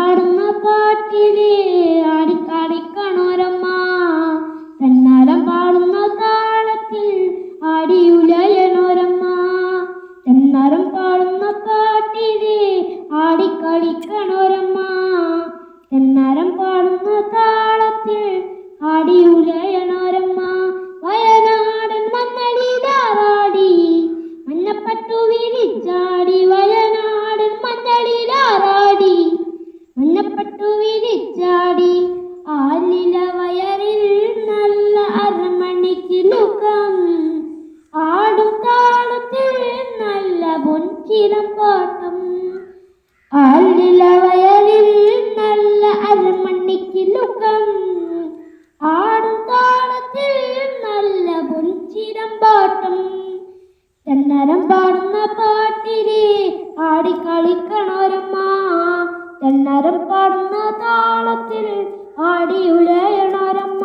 പാടുന്ന പാട്ടിലെ ആടിക്കാടിക്കണോരമ്മ തന്നാലം പാടുന്ന താളത്തിൽ ആടിയുലയണോരമ്മ. തന്നാലം പാടുന്ന പാട്ടിലെ ആടിക്കളിക്കണോരമ്മ. തന്നാലം പാടുന്ന താളത്തിൽ ആടിയുലയണോരമ്മ പൊൻചിരം പാട്ടം ആലില വയറിൽ നല്ല അരമണിക്കിലുക്കം ആടും താളത്തിൽ നല്ല പൊൻചിരം പാട്ടം. തെന്നരം പാടുന്ന പാട്ടിലെ ആടിക്കളിക്കണോരമ്മ തെന്നരം പാടുന്ന താളത്തിൽ ആടിയുലയണോരമ്മ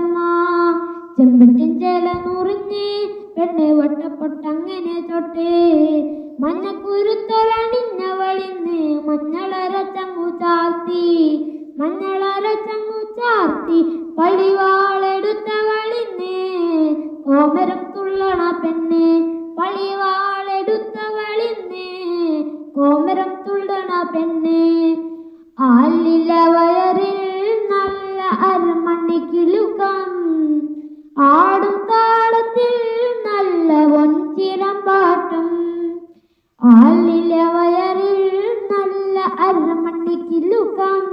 ചെമ്പട്ടിൻ ചേല നുറിഞ്ഞ് പെണ്ണ് വട്ടപ്പൊട്ടങ്ങനെ തൊട്ടേ മഞ്ഞക്കുരുത്തൊരണിഞ്ഞവളിന്ന് മഞ്ഞളരച്ചങ്ങു ചാർത്തി. മഞ്ഞളരച്ചങ്ങു ചാർത്തി പഴിവാളെടുത്തവളിന്ന് കോമരം തുള്ളണ പെണ്ണ് പഴിവാളെടുത്തവളിന്ന് കോമരം തുള്ളണ പെണ്ണ്. ആലില വയറിൽ നല്ല അരമണിക്കിലുക്കം ആടും താളത്തിൽ നല്ല വഞ്ചിരം പാട്ടും. ആലില വയറിൽ നല്ല അരമണ്ണിക്കിലുക്കം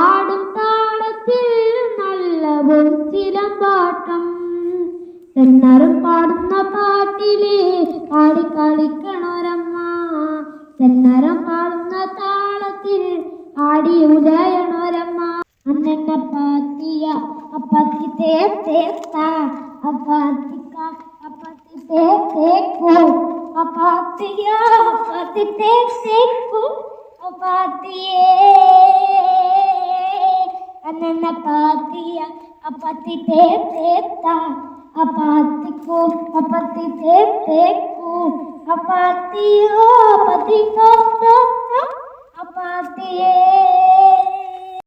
ആടും താളത്തിൽ നല്ല വഞ്ചിരം പാട്ടും. തെന്നറും പാടുന്ന പാട്ടിലെ പാടിക്കളിക്കണോരമ്മ തെന്നരം പാടുന്ന താളത്തിൽ ആടി ഉദയണോരമ്മ अपतिया अपतिते तेता अपतिका अपतिते तेको अपातिया अपतिते तेको अपतिये अननपातिया अपतिते तेता अपतिको अपतिते तेको अपतियो अपतिको अपतिये